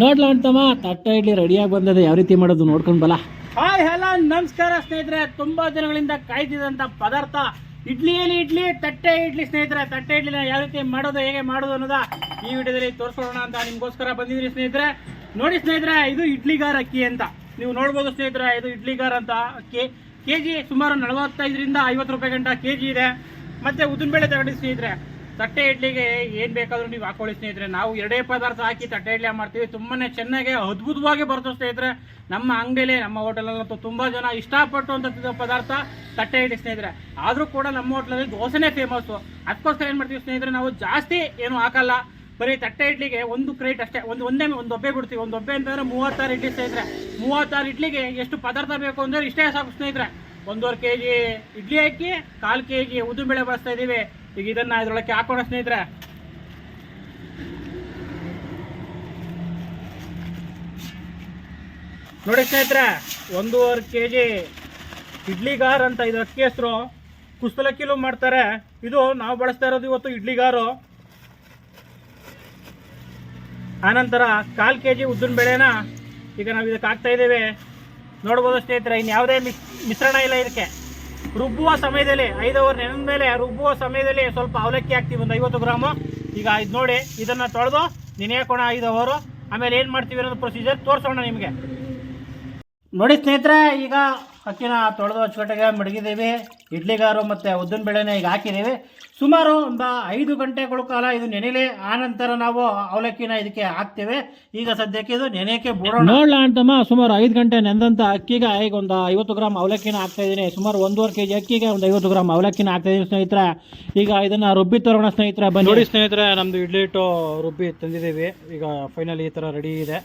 ನೋಡ್ಲ ಅಂತಮ್ಮ, ತಟ್ಟೆ ಇಡ್ಲಿ ರೆಡಿಯಾಗಿ ಬಂದಿದೆ, ಯಾವ ರೀತಿ ಮಾಡೋದು ನೋಡ್ಕೊಂಡು ಬಲ ಹಾಯ್, ಹಲೋ, ನಮಸ್ಕಾರ ಸ್ನೇಹಿತರೆ. ತುಂಬಾ ದಿನಗಳಿಂದ ಕಾಯ್ತಿದಂತ ಪದಾರ್ಥ ಇಡ್ಲಿಯಲ್ಲಿ ಇಡ್ಲಿ, ತಟ್ಟೆ ಇಡ್ಲಿ ಸ್ನೇಹಿತರೆ. ತಟ್ಟೆ ಇಡ್ಲಿನ ಯಾವ ರೀತಿ ಮಾಡೋದು, ಹೇಗೆ ಮಾಡೋದು ಅನ್ನೋದ ಈ ವಿಡಿಯೋದಲ್ಲಿ ತೋರಿಸೋಣ ಅಂತ ನಿಮ್ಗೋಸ್ಕರ ಬಂದಿದ್ರಿ ಸ್ನೇಹಿತರೆ. ನೋಡಿ ಸ್ನೇಹಿತರೆ, ಇದು ಇಡ್ಲಿಗಾರ ಅಕ್ಕಿ ಅಂತ. ನೀವು ನೋಡ್ಬೋದು ಸ್ನೇಹಿತರೆ, ಇದು ಇಡ್ಲಿಗಾರ ಅಂತ ಅಕ್ಕಿ. ಕೆ ಜಿ ಸುಮಾರು ನಲವತ್ತೈದರಿಂದ ಐವತ್ತು ರೂಪಾಯಿ ಗಂಟ ಕೆ ಜಿ ಇದೆ. ಮತ್ತೆ ಉದ್ದಿನಬೇಳೆ ತಗೊಂಡಿ ಸ್ನೇಹಿತರೆ. ತಟ್ಟೆ ಇಡ್ಲಿಗೆ ಏನು ಬೇಕಾದರೂ ನೀವು ಹಾಕೊಳ್ಳಿ ಸ್ನೇಹಿತರೆ. ನಾವು ಎರಡೇ ಪದಾರ್ಥ ಹಾಕಿ ತಟ್ಟೆ ಇಡ್ಲಿ ಮಾಡ್ತೀವಿ. ತುಂಬಾನೇ ಚೆನ್ನಾಗಿ, ಅದ್ಭುತವಾಗಿ ಬರುತ್ತೆ ಸ್ನೇಹಿತರೆ. ನಮ್ಮ ಅಂಗಡಿಯಲ್ಲಿ ನಮ್ಮ ಹೋಟೆಲಲ್ಲಂತೂ ತುಂಬಾ ಜನ ಇಷ್ಟಪಟ್ಟು ಅಂತ ಪದಾರ್ಥ ತಟ್ಟೆ ಇಡ್ಲಿ ಸ್ನೇಹಿತರೆ. ಆದರೂ ಕೂಡ ನಮ್ಮ ಹೋಟ್ಲಲ್ಲಿ ದೋಸೆನೇ ಫೇಮಸ್ ಅದಕ್ಕೋಸ್ಕರ ಏನು ಮಾಡ್ತೀವಿ ಸ್ನೇಹಿತರೆ, ನಾವು ಜಾಸ್ತಿ ಏನು ಹಾಕಲ್ಲ. ಬರೀ ತಟ್ಟೆ ಇಡ್ಲಿಗೆ ಒಂದು ಕ್ರೇಟ್ ಅಷ್ಟೇ, ಒಂದು ಒಂದೇ, ಒಂದು ಒಬ್ಬೆ ಬಿಡ್ತೀವಿ. ಒಂದು ಒಬ್ಬೆ ಅಂತಂದ್ರೆ ಮೂವತ್ತಾರು ಇಡ್ಲಿ ಸ್ನೇಹಿತರೆ. ಮೂವತ್ತಾರು ಇಡ್ಲಿಗೆ ಎಷ್ಟು ಪದಾರ್ಥ ಬೇಕು ಅಂದರೆ ಇಷ್ಟೇ ಸಾಕು ಸ್ನೇಹಿತರೆ. ಒಂದೂವರೆ ಕೆ ಜಿ ಇಡ್ಲಿ ಹಾಕಿ ಕಾಲು ಕೆ ಜಿ ಉದ್ದಿನಬೇಳೆ ಬಳಸ್ತಾ ಇದ್ದೀವಿ. ಈಗ ಇದನ್ನ ಇದ್ರೊಳಕ್ಕೆ ಹಾಕೋಣ ಸ್ನೇಹಿತರೆ. ನೋಡಿ ಸ್ನೇಹಿತರೆ, ಒಂದೂವರೆ ಕೆ ಜಿ ಇಡ್ಲಿಗಾರ್ ಅಂತ ಇದು ಅಕ್ಕಿ ಹೆಸರು ಕುಸ್ತಲಕ್ಕಿಲೂ ಮಾಡ್ತಾರೆ. ಇದು ನಾವು ಬಳಸ್ತಾ ಇರೋದು ಇವತ್ತು ಇಡ್ಲಿಗಾರು. ಆನಂತರ ಕಾಲು ಕೆ ಜಿ ಉದ್ದಿನ ಬೇಳೆನ ಈಗ ನಾವು ಇದಕ್ಕೆ ಹಾಕ್ತಾ ಇದ್ದೇವೆ. ನೋಡ್ಬೋದು ಸ್ನೇಹಿತರೆ, ಇನ್ಯಾವುದೇ ಮಿಶ್ರಣ ಇಲ್ಲ ಇದಕ್ಕೆ. ರುಬ್ಬುವ ಸಮಯದಲ್ಲಿ ಐದು ಅವರ್ ನೆನೆದ ಮೇಲೆ ರುಬ್ಬುವ ಸಮಯದಲ್ಲಿ ಸ್ವಲ್ಪ ಅವಲಕ್ಕಿ ಹಾಕ್ತೀವಿ ಒಂದು ಐವತ್ತು ಗ್ರಾಮು. ಈಗ ಇದು ನೋಡಿ, ಇದನ್ನು ತೊಳೆದು ಹಾಕೋಣ ಐದು ಅವರು ಆಮೇಲೆ ಏನು ಮಾಡ್ತೀವಿ ಅನ್ನೋದು ಪ್ರೊಸೀಜರ್ ತೋರಿಸೋಣ ನಿಮಗೆ. ನೋಡಿ ಸ್ನೇಹಿತರೆ, ಈಗ ಅಕ್ಕಿನ ತೊಳೆದು ಅಚ್ಚುಕಟ್ಟಾಗಿ ಮಡಗಿದ್ದೀವಿ. ಇಡ್ಲಿಗಾರು ಮತ್ತು ಉದ್ದಿನ ಬೇಳೆನ ಈಗ ಹಾಕಿದ್ದೀವಿ. ಸುಮಾರು ಒಂದು ಐದು ಗಂಟೆಗಳ ಕಾಲ ಇದು ನೆನೆಯಲಿ ಆನಂತರ ನಾವು ಅವಲಕ್ಕಿನ ಇದಕ್ಕೆ ಹಾಕ್ತೇವೆ. ಈಗ ಸದ್ಯಕ್ಕೆ ಇದು ನೆನೆಯಕ್ಕೆ ಬಿಡೋಣ ನೋಡಲ ಅಂತಮ್ಮ ಸುಮಾರು ಐದು ಗಂಟೆ ನೆಂದಂಥ ಅಕ್ಕಿಗೆ ಈಗ ಒಂದು ಐವತ್ತು ಗ್ರಾಮ್ ಅವಲಕ್ಕಿನ ಹಾಕ್ತಾ ಇದ್ದೀನಿ. ಸುಮಾರು ಒಂದೂವರೆ ಕೆ ಜಿ ಅಕ್ಕಿಗೆ ಒಂದು ಐವತ್ತು ಗ್ರಾಮ್ ಅವಲಕ್ಕಿನ ಹಾಕ್ತಾ ಇದ್ದೀನಿ ಸ್ನೇಹಿತರೆ. ಈಗ ಇದನ್ನು ರುಬ್ಬಿ ತರೋಣ ಸ್ನೇಹಿತರೆ ಬನ್ನಿ. ನೋಡಿ ಸ್ನೇಹಿತರೆ ನಮ್ಮದು ಇಡ್ಲಿ ಹಿಟ್ಟು ರುಬ್ಬಿ ತಂದಿದ್ದೀವಿ. ಈಗ ಫೈನಲ್ ಈ ಥರ ರೆಡಿ ಇದೆ.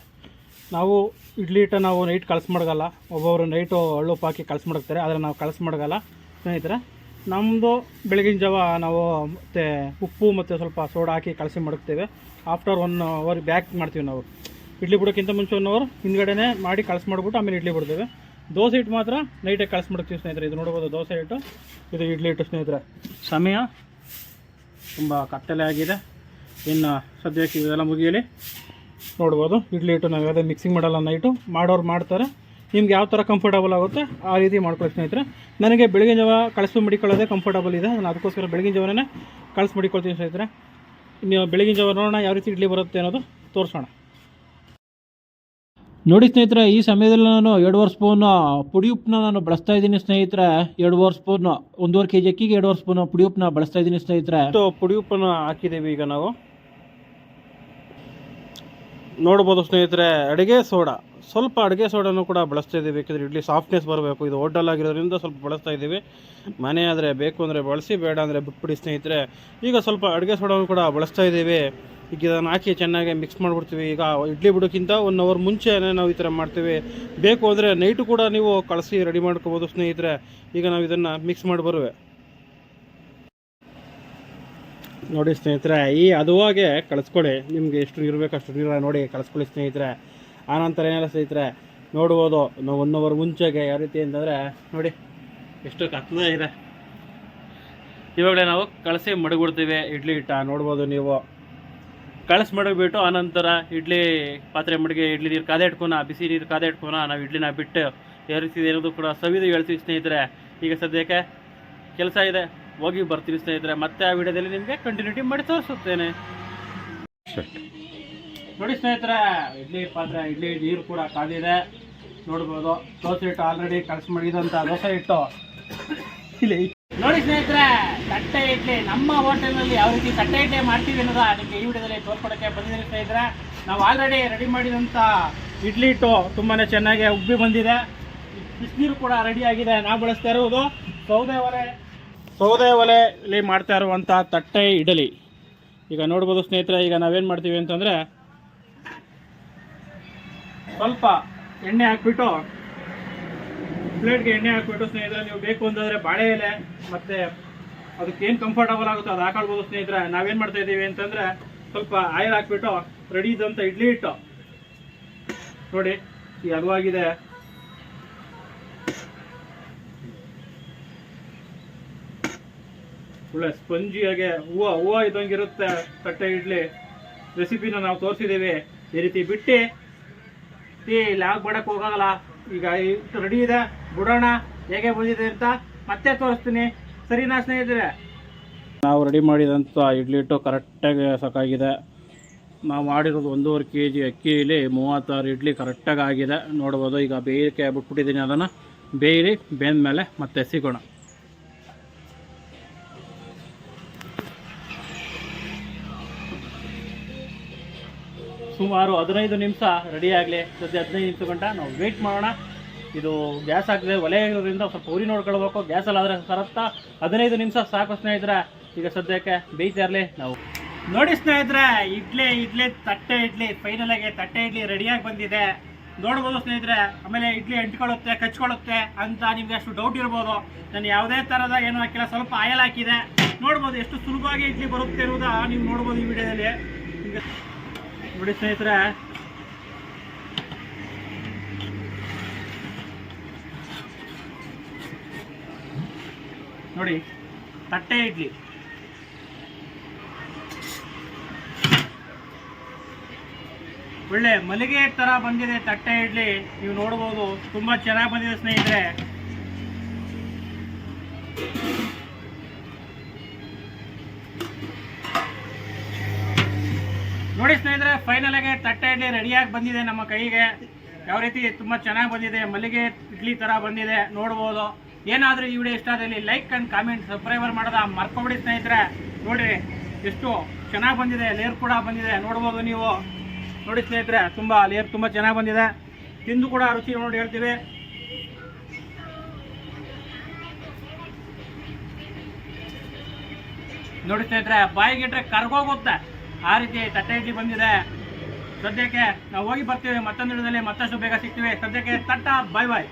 ನಾವು ಇಡ್ಲಿ ಹಿಟ್ಟು ನಾವು ನೈಟ್ ಕಳ್ಸಿ ಮಾಡೋಲ್ಲ ಒಬ್ಬೊಬ್ಬರು ನೈಟು ಹಳ್ಳುಪ್ಪು ಹಾಕಿ ಕಳ್ಸಿ ಮಾಡ್ತಾರೆ ಆದರೆ ನಾವು ಕಳ್ಸಿ ಮಡಗಲ್ಲ. ಸ್ನೇಹಿತರೆ ನಮ್ಮದು ಬೆಳಗಿನ ಜಾವ ನಾವು ಮತ್ತು ಉಪ್ಪು ಮತ್ತು ಸ್ವಲ್ಪ ಸೋಡಾ ಹಾಕಿ ಕಲಸಿ ಮಡಗ್ತೇವೆ. ಆಫ್ಟರ್ ಒನ್ ಅವರ್ ಬ್ಯಾಕ್ ಮಾಡ್ತೀವಿ ನಾವು. ಇಡ್ಲಿ ಬಿಡೋಕ್ಕಿಂತ ಮುಂಚೆ ಒನ್ ಅವರ್ ಮಾಡಿ ಕಳ್ಸಿ ಮಾಡಿಬಿಟ್ಟು ಆಮೇಲೆ ಇಡ್ಲಿ ಬಿಡ್ತೇವೆ. ದೋಸೆ ಹಿಟ್ಟು ಮಾತ್ರ ನೈಟಾಗಿ ಕಳ್ಸಿ ಮಾಡ್ತೀವಿ ಸ್ನೇಹಿತರೆ. ಇದು ನೋಡ್ಬೋದು ದೋಸೆ ಹಿಟ್ಟು, ಇದು ಇಡ್ಲಿ ಹಿಟ್ಟು ಸ್ನೇಹಿತರೆ. ಸಮಯ ತುಂಬ ಕತ್ತಲೆ ಆಗಿದೆ. ಇನ್ನು ಸದ್ಯಕ್ಕೆ ಇದೆಲ್ಲ ಮುಗಿಯಲಿ. ನೋಡ್ಬೋದು ಇಡ್ಲಿ ಹಿಟ್ಟು ನಾವು ಯಾವುದೇ ಮಿಕ್ಸಿಂಗ್ ಮಾಡೋಲ್ಲ ನೈಟು ಮಾಡೋರು ಮಾಡ್ತಾರೆ. ನಿಮ್ಗೆ ಯಾವ ಥರ ಕಂಫರ್ಟಬಲ್ ಆಗುತ್ತೆ ಆ ರೀತಿ ಮಾಡ್ಕೊಳ್ಳಿ ಸ್ನೇಹಿತರೆ. ನನಗೆ ಬೆಳಗಿನ ಜಾವ ಕಳಸು ಮಡಿಕೊಳ್ಳೋದೇ ಕಂಫರ್ಟಬಲ್ ಇದೆ. ನಾನು ಅದಕ್ಕೋಸ್ಕರ ಬೆಳಗಿನ ಜಾವನೇ ಕಳಿಸಿ ಮಡಿಕೊಳ್ತೀನಿ ಸ್ನೇಹಿತರೆ. ನೀವು ಬೆಳಗಿನ ಜಾವ ನೋಡೋಣ, ಯಾವ ರೀತಿ ಇಡ್ಲಿ ಬರುತ್ತೆ ಅನ್ನೋದು ತೋರಿಸೋಣ. ನೋಡಿ ಸ್ನೇಹಿತರೆ, ಈ ಸಮಯದಲ್ಲಿ ನಾನು ಎರಡುವರೆ ಸ್ಪೂನ್ ಪುಡಿ ಉಪ್ಪನ್ನ ನಾನು ಬಳಸ್ತಾ ಇದ್ದೀನಿ ಸ್ನೇಹಿತರೆ. ಎರಡೂವರೆ ಸ್ಪೂನ್ ಒಂದೂವರೆ ಕೆ ಜಿ ಅಕ್ಕಿಗೆ ಎರಡುವರೆ ಸ್ಪೂನ್ ಪುಡಿ ಉಪ್ಪನ್ನ ಬಳಸ್ತಾ ಇದ್ದೀನಿ ಸ್ನೇಹಿತರೆ. ಪುಡಿ ಉಪ್ಪನ್ನು ಹಾಕಿದ್ದೀವಿ ಈಗ ನಾವು. ನೋಡ್ಬೋದು ಸ್ನೇಹಿತರೆ, ಅಡುಗೆ ಸೋಡಾ. ಸ್ವಲ್ಪ ಅಡುಗೆ ಸೋಡಾನು ಕೂಡ ಬಳಸ್ತಾ ಇದ್ದೀವಿ. ಬೇಕಿದ್ರೆ ಇಡ್ಲಿ ಸಾಫ್ಟ್ನೆಸ್ ಬರಬೇಕು. ಇದು ಹೋಟೆಲ್ ಆಗಿರೋದ್ರಿಂದ ಸ್ವಲ್ಪ ಬಳಸ್ತಾ ಇದ್ದೀವಿ. ಮನೆ ಆದರೆ ಬೇಕು ಅಂದರೆ ಬಳಸಿ, ಬೇಡ ಅಂದರೆ ಬಿಟ್ಬಿಡಿ ಸ್ನೇಹಿತರೆ. ಈಗ ಸ್ವಲ್ಪ ಅಡುಗೆ ಸೋಡಾನು ಕೂಡ ಬಳಸ್ತಾ ಇದ್ದೀವಿ. ಈಗ ಇದನ್ನು ಹಾಕಿ ಚೆನ್ನಾಗಿ ಮಿಕ್ಸ್ ಮಾಡಿಬಿಡ್ತೀವಿ. ಈಗ ಇಡ್ಲಿ ಬಿಡೋಕ್ಕಿಂತ ಒನ್ ಅವರ್ ಮುಂಚೆನೇ ನಾವು ಈ ಥರ ಮಾಡ್ತೀವಿ. ಬೇಕು ಅಂದರೆ ನೈಟು ಕೂಡ ನೀವು ಕಳಿಸಿ ರೆಡಿ ಮಾಡ್ಕೋಬೋದು ಸ್ನೇಹಿತರೆ. ಈಗ ನಾವು ಇದನ್ನು ಮಿಕ್ಸ್ ಮಾಡಿ ಬರುವೆ. ನೋಡಿ ಸ್ನೇಹಿತರೆ, ಈ ಅದುವಾಗೆ ಕಳಿಸ್ಕೊಡಿ. ನಿಮಗೆ ಎಷ್ಟು ನೀರು ಬೇಕು ಅಷ್ಟು ನೀರು ನೋಡಿ ಕಳಿಸ್ಕೊಳ್ಳಿ ಸ್ನೇಹಿತರೆ. ಆನಂತರ ಏನೆಲ್ಲ ಸ್ನೇಹಿತರೆ, ನೋಡ್ಬೋದು. ನಾವು ಒನ್ ಅವರ್ ಮುಂಚೆಗೆ ಯಾವ ರೀತಿ ಅಂತಂದರೆ, ನೋಡಿ, ಎಷ್ಟು ಕತ್ಲ ಇದೆ. ಇವಾಗಲೇ ನಾವು ಕಳಿಸಿ ಮಡಗಿಬಿಡ್ತೀವಿ ಇಡ್ಲಿ ಹಿಟ್ಟ, ನೋಡ್ಬೋದು ನೀವು. ಕಳಿಸಿ ಮಡಗಿಬಿಟ್ಟು ಆನಂತರ ಇಡ್ಲಿ ಪಾತ್ರೆ ಮಡಿಗೆ, ಇಡ್ಲಿ ನೀರು ಕಾದೆ ಇಟ್ಕೊನ, ಬಿಸಿ ನೀರು ಕಾದೆ ಇಟ್ಕೊನ, ನಾವು ಇಡ್ಲಿನ ಬಿಟ್ಟು ಯಾವ ರೀತಿ ಏನಾದರೂ ಕೂಡ ಸವಿದು ಹೇಳ್ತೀವಿ ಸ್ನೇಹಿತರೆ. ಈಗ ಸದ್ಯಕ್ಕೆ ಕೆಲಸ ಇದೆ. ಹೋಗಿ ಬರ್ತೀವಿ ಸ್ನೇಹಿತರೆ ಮತ್ತೆ ಆ ವಿಡಿಯೋದಲ್ಲಿ ನಿಮಗೆ ಕಂಟಿನ್ಯೂಟಿ ಮಾಡಿ ತೋರಿಸುತ್ತೇನೆ. ನೋಡಿ ಸ್ನೇಹಿತರೆ ಇಡ್ಲಿ ಪಾತ್ರೆ ಇಡ್ಲಿ ನೀರು ಕೂಡ ಕಾದಿದೆ. ನೋಡ್ಬೋದು ದೋಸೆ ಹಿಟ್ಟು ಆಲ್ರೆಡಿ ಕಲಸಿ ಮಾಡಿದಂಥ ದೋಸೆ ಹಿಟ್ಟು. ಇಲ್ಲಿ ನೋಡಿ ಸ್ನೇಹಿತರೆ ತಟ್ಟೆ ಇಡ್ಲಿ. ನಮ್ಮ ಹೋಟೆಲ್ನಲ್ಲಿ ಯಾವ ರೀತಿ ತಟ್ಟೆ ಇಡ್ಲಿ ಮಾಡ್ತೀವಿ ಅನ್ನೋದ ನಿಮಗೆ ಈ ವಿಡಿಯೋದಲ್ಲಿ ತೋರ್ಕೊಡಕ್ಕೆ ಬಂದಿದ್ದೀನಿ ಸ್ನೇಹಿತರೆ. ನಾವು ಆಲ್ರೆಡಿ ರೆಡಿ ಮಾಡಿದಂಥ ಇಡ್ಲಿ ಹಿಟ್ಟು ತುಂಬಾ ಚೆನ್ನಾಗಿ ಉಬ್ಬಿ ಬಂದಿದೆ. ಬಿಸಿನೀರು ಕೂಡ ರೆಡಿ ಆಗಿದೆ. ನಾವು ಬಳಸ್ತಾ ಇರುವುದು ಸೌದೆ ಒಲೆ. ಸೌದೆ ಒಲೆಯಲ್ಲಿ ಮಾಡ್ತಾ ಇರುವಂಥ ತಟ್ಟೆ ಇಡಲಿ. ಈಗ ನೋಡ್ಬೋದು ಸ್ನೇಹಿತರೆ, ಈಗ ನಾವೇನು ಮಾಡ್ತೀವಿ ಅಂತಂದರೆ ಸ್ವಲ್ಪ ಎಣ್ಣೆ ಹಾಕ್ಬಿಟ್ಟು, ಪ್ಲೇಟ್ಗೆ ಎಣ್ಣೆ ಹಾಕ್ಬಿಟ್ಟು ಸ್ನೇಹಿತರೆ, ನೀವು ಬೇಕು ಅಂತಂದರೆ ಬಾಳೆ ಎಲೆ ಮತ್ತು ಅದಕ್ಕೆ ಏನು ಕಂಫರ್ಟಬಲ್ ಆಗುತ್ತೋ ಅದು ಹಾಕೊಳ್ಬೋದು ಸ್ನೇಹಿತರೆ. ನಾವೇನು ಮಾಡ್ತಾ ಇದ್ದೀವಿ ಅಂತಂದರೆ ಸ್ವಲ್ಪ ಆಯಿಲ್ ಹಾಕ್ಬಿಟ್ಟು ರೆಡಿ ಇದ್ದಂಥ ಇಡ್ಲಿ ಇಟ್ಟು ನೋಡಿ, ಈ ಹದವಾಗಿದೆ ಒಳ್ಳೆ ಸ್ಪಂಜಿಯಾಗೆ ಹೂವು, ಹೂವ ಇದ್ದಂಗೆ ಇದ್ದಂಗಿರುತ್ತೆ ತಟ್ಟೆ ಇಡ್ಲಿ. ರೆಸಿಪಿನ ನಾವು ತೋರಿಸಿದ್ದೀವಿ. ಈ ರೀತಿ ಬಿಟ್ಟು ಈ ಲಾಗ್ ಬಡಕ್ಕೆ ಹೋಗಲ್ಲ. ಈಗ ರೆಡಿ ಇದೆ. ಬಿಡೋಣ. ಹೇಗೆ ಬಂದಿದೆ ಅಂತ ಮತ್ತೆ ತೋರಿಸ್ತೀನಿ. ಸರಿನಾ ಸ್ನೇಹಿತರೆ? ನಾವು ರೆಡಿ ಮಾಡಿದಂಥ ಇಡ್ಲಿ ಇಟ್ಟು ಕರೆಕ್ಟಾಗಿ ಸಾಕಾಗಿದೆ. ನಾವು ಮಾಡಿರೋದು ಒಂದೂವರೆ ಕೆ ಜಿ ಅಕ್ಕಿಯಲ್ಲಿ ಮೂವತ್ತಾರು ಇಡ್ಲಿ ಕರೆಕ್ಟಾಗಿ ಆಗಿದೆ. ನೋಡ್ಬೋದು, ಈಗ ಬೇಯಕ್ಕೆ ಬಿಟ್ಬಿಟ್ಟಿದ್ದೀನಿ ಅದನ್ನು. ಬೇಯಿರಿ ಬೆಂದ ಮೇಲೆ ಮತ್ತೆ ಸಿಗೋಣ. ಸುಮಾರು ಹದಿನೈದು ನಿಮಿಷ ರೆಡಿ ಆಗಲಿ. ಸದ್ಯ ಹದಿನೈದು ನಿಮಿಷ ಗಂಟ ನಾವು ವೆಯ್ಟ್ ಮಾಡೋಣ. ಇದು ಗ್ಯಾಸ್ ಹಾಕಿದೆ ಒಲೆ ಇರೋದ್ರಿಂದ ಸ್ವಲ್ಪ ಉರಿ ನೋಡ್ಕೊಳ್ಬೇಕು. ಗ್ಯಾಸಲ್ಲಿ ಆದರೆ ಸರತ್ತ. ಹದಿನೈದು ನಿಮಿಷ ಸಾಕು ಸ್ನೇಹಿತರೆ. ಈಗ ಸದ್ಯಕ್ಕೆ ಬೇಯ್ತಾ ಇರಲಿ ನಾವು. ನೋಡಿ ಸ್ನೇಹಿತರೆ, ಇಡ್ಲಿ ಇಡ್ಲಿ, ತಟ್ಟೆ ಇಡ್ಲಿ ಫೈನಲ್ ಆಗಿ ತಟ್ಟೆ ಇಡ್ಲಿ ರೆಡಿಯಾಗಿ ಬಂದಿದೆ. ನೋಡ್ಬೋದು ಸ್ನೇಹಿತರೆ, ಆಮೇಲೆ ಇಡ್ಲಿ ಅಂಟ್ಕೊಳ್ಳುತ್ತೆ, ಕಚ್ಕೊಳ್ಳುತ್ತೆ ಅಂತ ನಿಮ್ಗೆ ಅಷ್ಟು ಡೌಟ್ ಇರ್ಬೋದು. ನಾನು ಯಾವುದೇ ಥರದ ಏನು ಹಾಕಿಲ್ಲ, ಸ್ವಲ್ಪ ಆಯಲ್ ಹಾಕಿದೆ. ನೋಡ್ಬೋದು ಎಷ್ಟು ಸುಲಭವಾಗಿ ಇಡ್ಲಿ ಬರುತ್ತೆ ಇರುವುದ ನೀವು ನೋಡ್ಬೋದು ಈ ವಿಡಿಯೋದಲ್ಲಿ ನೋಡಿ ಸ್ನೇಹಿತರೆ. ನೋಡಿ, ತಟ್ಟೆ ಇಡ್ಲಿ. ಒಳ್ಳೆ ಮಲ್ಲಿಗೆ ತರ ಬಂದಿದೆ ತಟ್ಟೆ ಇಡ್ಲಿ. ನೀವು ನೋಡ್ಬೋದು, ತುಂಬಾ ಚೆನ್ನಾಗಿ ಬಂದಿದೆ ಸ್ನೇಹಿತರೆ. ನೋಡಿ ಸ್ನೇಹಿತರೆ ಫೈನಲ್ ಆಗಿ ತಟ್ಟೆ ಇಡ್ಲಿ ರೆಡಿಯಾಗಿ ಬಂದಿದೆ ನಮ್ಮ ಕೈಗೆ. ಯಾವ ರೀತಿ ತುಂಬಾ ಚೆನ್ನಾಗಿ ಬಂದಿದೆ, ಮಲ್ಲಿಗೆ ಇಡ್ಲಿ ತರ ಬಂದಿದೆ, ನೋಡ್ಬೋದು. ಏನಾದರೂ ಈ ವಿಡಿಯೋ ಇಷ್ಟ ಆದಲ್ಲಿ ಲೈಕ್ ಅಂಡ್ ಕಾಮೆಂಟ್ ಸಬ್ಸ್ಕ್ರೈಬರ್ ಮಾಡೋದ ಮರ್ಕೊಬಿಡಿ ಸ್ನೇಹಿತರೆ. ನೋಡ್ರಿ, ಎಷ್ಟು ಚೆನ್ನಾಗಿ ಬಂದಿದೆ ಲೇರ್ ಕೂಡ ಬಂದಿದೆ, ನೋಡ್ಬೋದು ನೀವು. ನೋಡಿ ಸ್ನೇಹಿತರೆ, ತುಂಬ ಲೇರ್ ತುಂಬ ಚೆನ್ನಾಗಿ ಬಂದಿದೆ. ತಿಂದು ಕೂಡ ರುಚಿ ನೋಡಿ ಹೇಳ್ತೀವಿ. ನೋಡಿ ಸ್ನೇಹಿತರೆ, ಬಾಯಿಗಿಟ್ರೆ ಕರ್ಗೋಗುತ್ತೆ. ಆ ರೀತಿ ತಟ್ಟೆ ಇಡ್ಲಿ ಬಂದಿದೆ. ಸದ್ಯಕ್ಕೆ ನಾವು ಹೋಗಿ ಬರ್ತೀವಿ. ಮತ್ತೊಂದು ಮತ್ತಷ್ಟು ಬೇಗ ಸಿಗ್ತೀವಿ. ಸದ್ಯಕ್ಕೆ ತಟ್ಟ ಬಾಯ್ ಬಾಯ್